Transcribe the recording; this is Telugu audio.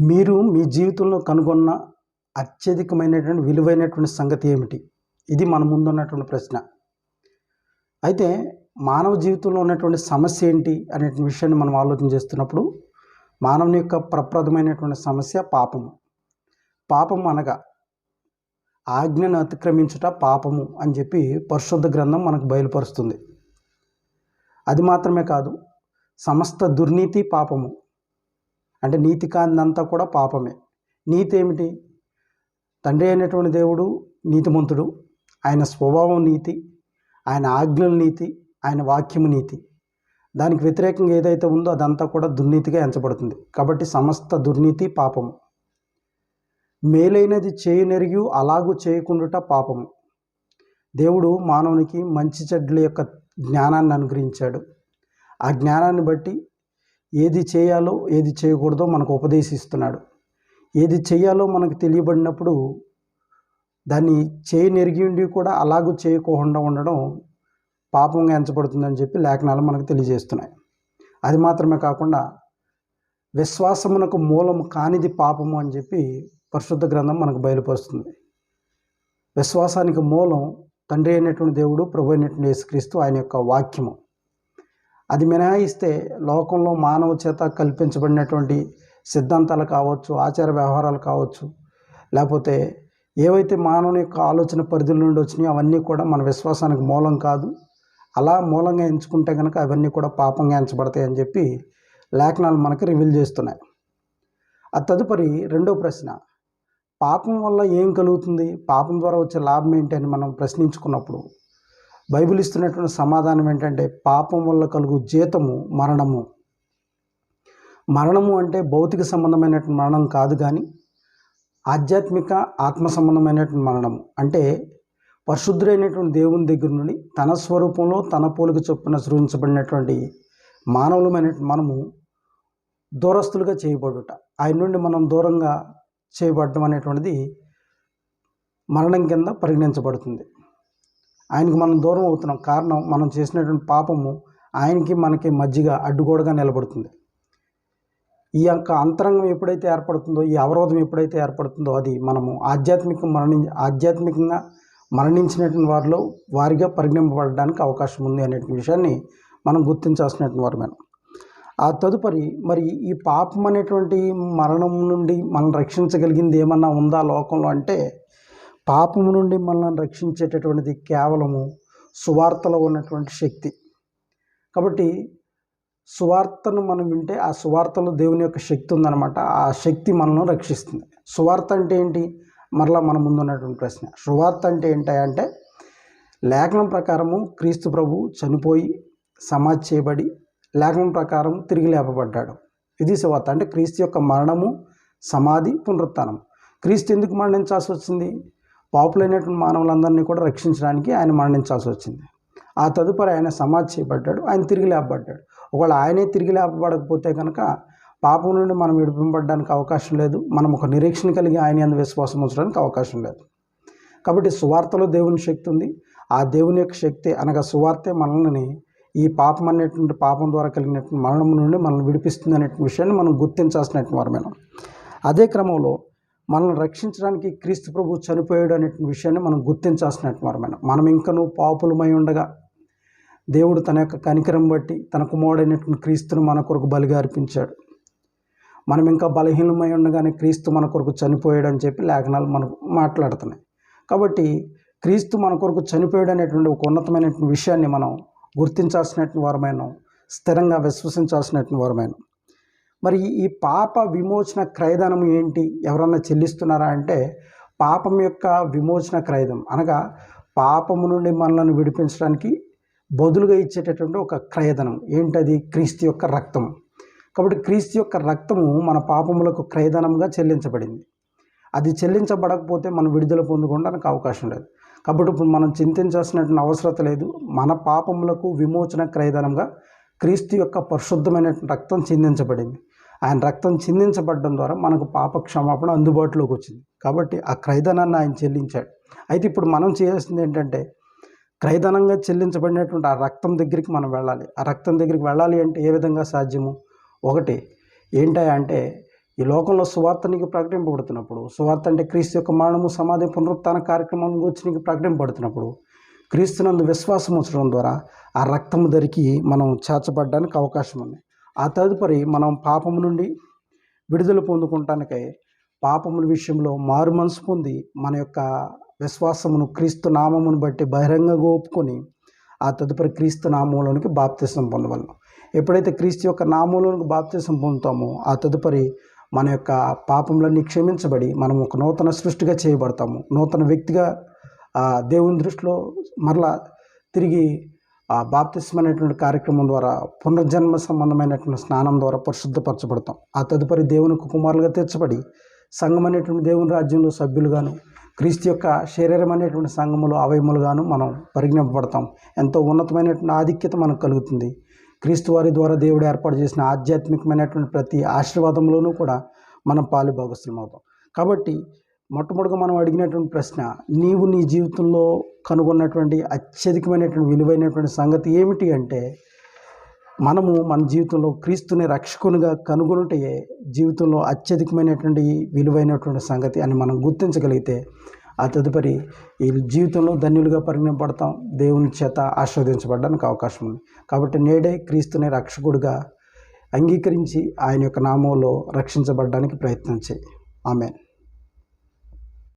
మీరు మీ జీవితంలో కనుగొన్న అత్యధికమైనటువంటి విలువైనటువంటి సంగతి ఏమిటి? ఇది మన ముందున్నటువంటి ప్రశ్న. అయితే మానవ జీవితంలో ఉన్నటువంటి సమస్య ఏంటి అనే విషయాన్ని మనం ఆలోచన చేస్తున్నప్పుడు మానవుని యొక్క ప్రప్రదమైనటువంటి సమస్య పాపము. పాపం అనగా ఆజ్ఞను అతిక్రమించుట పాపము అని చెప్పి పరిశుద్ధ గ్రంథం మనకు బయలుపరుస్తుంది. అది మాత్రమే కాదు సమస్త దుర్నీతి పాపము. అంటే నీతి కానిదంతా కూడా పాపమే. నీతి ఏమిటి? తండ్రి అయినటువంటి దేవుడు నీతిమంతుడు. ఆయన స్వభావం నీతి. ఆయన ఆజ్ఞల నీతి. ఆయన వాక్యము నీతి. దానికి వ్యతిరేకంగా ఏదైతే ఉందో అదంతా కూడా దుర్నీతిగా ఎంచబడుతుంది. కాబట్టి సమస్త దుర్నీతి పాపము. మేలైనది చేయనెరిగి అలాగూ చేయకుండుట పాపము. దేవుడు మానవునికి మంచి చెడ్ల యొక్క జ్ఞానాన్ని అనుగ్రహించాడు. ఆ జ్ఞానాన్ని బట్టి ఏది చేయాలో ఏది చేయకూడదో మనకు ఉపదేశిస్తున్నాడు. ఏది చేయాలో మనకు తెలియబడినప్పుడు దాన్ని చేయనెరిగి ఉండి కూడా అలాగూ చేయకుండా ఉండడం పాపంగా ఎంచబడుతుందని చెప్పి లేఖనాలు మనకు తెలియజేస్తున్నాయి. అది మాత్రమే కాకుండా విశ్వాసమునకు మూలం కానిది పాపము అని చెప్పి పరిశుద్ధ గ్రంథం మనకు బయలుపరుస్తుంది. విశ్వాసానికి మూలం తండ్రి అయినటువంటి దేవుడు ప్రభు అయినటువంటి యేసుక్రీస్తు ఆయన యొక్క వాక్యము. అది మినహాయిస్తే లోకంలో మానవ చేత కల్పించబడినటువంటి సిద్ధాంతాలు కావచ్చు ఆచార వ్యవహారాలు కావచ్చు లేకపోతే ఏవైతే మానవుని యొక్క ఆలోచన పరిధుల నుండి వచ్చినాయో అవన్నీ కూడా మన విశ్వాసానికి మూలం కాదు. అలా మూలంగా ఎంచుకుంటే కనుక అవన్నీ కూడా పాపంగా ఎంచబడతాయి అని చెప్పి లేఖనాలు మనకు రివీల్ చేస్తున్నాయి. ఆ తదుపరి రెండో ప్రశ్న పాపం వల్ల ఏం కలుగుతుంది? పాపం ద్వారా వచ్చే లాభం ఏంటి అని మనం ప్రశ్నించుకున్నప్పుడు బైబిల్ ఇస్తున్నటువంటి సమాధానం ఏంటంటే పాపం వల్ల కలుగు జీతము మరణము. మరణము అంటే భౌతిక సంబంధమైనటువంటి మరణం కాదు కానీ ఆధ్యాత్మిక ఆత్మ సంబంధమైనటువంటి మరణము. అంటే పరిశుద్ధుడైనటువంటి దేవుని దగ్గర నుండి తన స్వరూపంలో తన పోలిక చొప్పున సృజించబడినటువంటి మానవులమైనటువంటి మనము దూరస్తులుగా చేయబడుట. ఆయన నుండి మనం దూరంగా చేయబడడం అనేటువంటిది మరణం కింద పరిగణించబడుతుంది. ఆయనకి మనం దూరం అవుతున్నాం. కారణం మనం చేసినటువంటి పాపము ఆయనకి మనకి మధ్యగా అడ్డుగోడగా నిలబడుతుంది. ఈ యొక్క అంతరంగం ఎప్పుడైతే ఏర్పడుతుందో ఈ అవరోధం ఎప్పుడైతే ఏర్పడుతుందో అది మనము ఆధ్యాత్మిక మరణి ఆధ్యాత్మికంగా మరణించినటువంటి వారిలో వారిగా పరిగణింపబడడానికి అవకాశం ఉంది అనేటువంటి విషయాన్ని మనం గుర్తించాల్సినటువంటి వారు మనం. ఆ తదుపరి మరి ఈ పాపం అనేటువంటి మరణం నుండి మనం రక్షించగలిగింది ఏమన్నా ఉందా లోకంలో అంటే పాపము నుండి మనల్ని రక్షించేటటువంటిది కేవలము సువార్తలో ఉన్నటువంటి శక్తి. కాబట్టి సువార్తను మనం వింటే ఆ సువార్తలో దేవుని యొక్క శక్తి ఉందన్నమాట. ఆ శక్తి మనల్ని రక్షిస్తుంది. సువార్త అంటే ఏంటి? మరలా మన ముందు ఉన్నటువంటి ప్రశ్న. సువార్త అంటే ఏంటంటే లేఖనం ప్రకారము క్రీస్తు ప్రభు చనిపోయి సమాధి చేయబడి లేఖనం ప్రకారం తిరిగి లేపబడ్డాడు. ఇది సువార్త. అంటే క్రీస్తు యొక్క మరణము సమాధి పునరుత్నం క్రీస్తు ఎందుకు మరణించాల్సి వచ్చింది? పాపులైనటువంటి మానవులందరినీ కూడా రక్షించడానికి ఆయన మరణించాల్సి వచ్చింది. ఆ తదుపరి ఆయన సమాధి చేయబడ్డాడు ఆయన తిరిగి లేపబడ్డాడు. ఒకవేళ ఆయనే తిరిగి లేపబడకపోతే కనుక పాపం నుండి మనం విడిపింపబడడానికి అవకాశం లేదు. మనం ఒక నిరీక్షణ కలిగి ఆయన అందు విశ్వాసం ఉంచడానికి అవకాశం లేదు. కాబట్టి సువార్తలో దేవుని శక్తి ఉంది. ఆ దేవుని యొక్క శక్తి అనగా సువార్తే మనల్ని ఈ పాపం అనేటువంటి పాపం ద్వారా కలిగినటువంటి మరణం నుండి మనల్ని విడిపిస్తుంది అనేటువంటి విషయాన్ని మనం గుర్తించాల్సినటువంటి వారు మనం అదే క్రమంలో మనల్ని రక్షించడానికి క్రీస్తు ప్రభు చనిపోయాడు అనే విషయాన్ని మనం గుర్తించాల్సినటువంటి మనం మనం ఇంకనూ పాపులమై ఉండగా దేవుడు తన యొక్క కనికరం బట్టి తన కుమారుడైనటువంటి క్రీస్తును మన కొరకు బలిగా అర్పించాడు. మనం ఇంకా బలహీనమై ఉండగానే క్రీస్తు మన కొరకు చనిపోయాడు అని చెప్పి లేఖనాలు మనకు మాట్లాడుతున్నాయి. కాబట్టి క్రీస్తు మన కొరకు చనిపోయాడు అనేటువంటి ఒక ఉన్నతమైనటువంటి విషయాన్ని మనం గుర్తించాల్సినటువంటి వారమైన స్థిరంగా విశ్వసించాల్సినటువంటి వారమైన. మరి ఈ పాప విమోచన క్రయధనం ఏంటి? ఎవరన్నా చెల్లిస్తున్నారా అంటే పాపం యొక్క విమోచన క్రయధం అనగా పాపము నుండి మనలను విడిపించడానికి బదులుగా ఇచ్చేటటువంటి ఒక క్రయధనం. ఏంటది? క్రీస్తు యొక్క రక్తం. కాబట్టి క్రీస్తు యొక్క రక్తము మన పాపములకు క్రయధనంగా చెల్లించబడింది. అది చెల్లించబడకపోతే మనం విడుదల పొందుకోవడానికి అవకాశం లేదు. కాబట్టి ఇప్పుడు మనం చింతించాల్సినటువంటి అవసరం లేదు. మన పాపములకు విమోచన క్రయధనంగా క్రీస్తు యొక్క పరిశుద్ధమైన రక్తం చిందించబడింది. ఆయన రక్తం చిందించబడడం ద్వారా మనకు పాప క్షమాపణ అందుబాటులోకి వచ్చింది. కాబట్టి ఆ క్రైదనాన్ని ఆయన చెల్లించాడు. అయితే ఇప్పుడు మనం చేయాల్సింది ఏంటంటే క్రైదనంగా చెల్లించబడినటువంటి ఆ రక్తం దగ్గరికి మనం వెళ్ళాలి. ఆ రక్తం దగ్గరికి వెళ్ళాలి అంటే ఏ విధంగా సాధ్యము? ఒకటి ఏంటంటే ఈ లోకంలో సువార్త నీకు ప్రకటింపబడుతున్నప్పుడు సువార్త అంటే క్రీస్తు యొక్క మరణము సమాధి పునరుత్థాన కార్యక్రమం గురించి నీకు ప్రకటింపబడుతున్నప్పుడు క్రీస్తునందు విశ్వాసం ఉంచడం ద్వారా ఆ రక్తము ధరికి మనం చేర్చబడడానికి అవకాశం ఉంది. ఆ తదుపరి మనం పాపము నుండి విడుదల పొందుకుంటానికై పాపముల విషయంలో మారు మనసు పొంది మన యొక్క విశ్వాసమును క్రీస్తు నామమును బట్టి బహిరంగంగా ఒప్పుకొని ఆ తదుపరి క్రీస్తు నామంలోనికి బాప్తిసం పొందవలను. ఎప్పుడైతే క్రీస్తు యొక్క నామంలోనికి బాప్తిసం పొందుతామో ఆ తదుపరి మన యొక్క పాపములన్నీ క్షమించబడి మనం ఒక నూతన సృష్టిగా చేయబడతాము. నూతన వ్యక్తిగా ఆ దేవుని దృష్టిలో మరలా తిరిగి ఆ బాప్తిస్మ అనేటువంటి కార్యక్రమం ద్వారా పునర్జన్మ సంబంధమైనటువంటి స్నానం ద్వారా పరిశుద్ధపరచబడతాం. ఆ తదుపరి దేవునికి కుమారులుగా తీర్చబడి సంఘం అనేటువంటి దేవుని రాజ్యంలో సభ్యులుగాను క్రీస్తు యొక్క శరీరం అనేటువంటి సంఘములు అవయములుగాను మనం పరిగణింపబడతాం. ఎంతో ఉన్నతమైనటువంటి ఆధిక్యత మనకు కలుగుతుంది. క్రీస్తు వారి ద్వారా దేవుడు ఏర్పాటు చేసిన ఆధ్యాత్మికమైనటువంటి ప్రతి ఆశీర్వాదంలోనూ కూడా మనం పాలు భాగస్థులం అవుతాం కాబట్టి మొట్టమొదటిగా మనం అడిగినటువంటి ప్రశ్న నీవు నీ జీవితంలో కనుగొన్నటువంటి అత్యధికమైనటువంటి విలువైనటువంటి సంగతి ఏమిటి అంటే మనము మన జీవితంలో క్రీస్తుని రక్షకునిగా కనుగొనుటే జీవితంలో అత్యధికమైనటువంటి విలువైనటువంటి సంగతి అని మనం గుర్తించగలిగితే ఆ తదుపరి ఈ జీవితంలో ధన్యులుగా పరిగణపడతాం దేవుని చేత ఆస్వాదించబడడానికి అవకాశం ఉంది. కాబట్టి నేడే క్రీస్తుని రక్షకుడిగా అంగీకరించి ఆయన యొక్క నామంలో రక్షించబడడానికి ప్రయత్నం చేయి. ఆమెన్.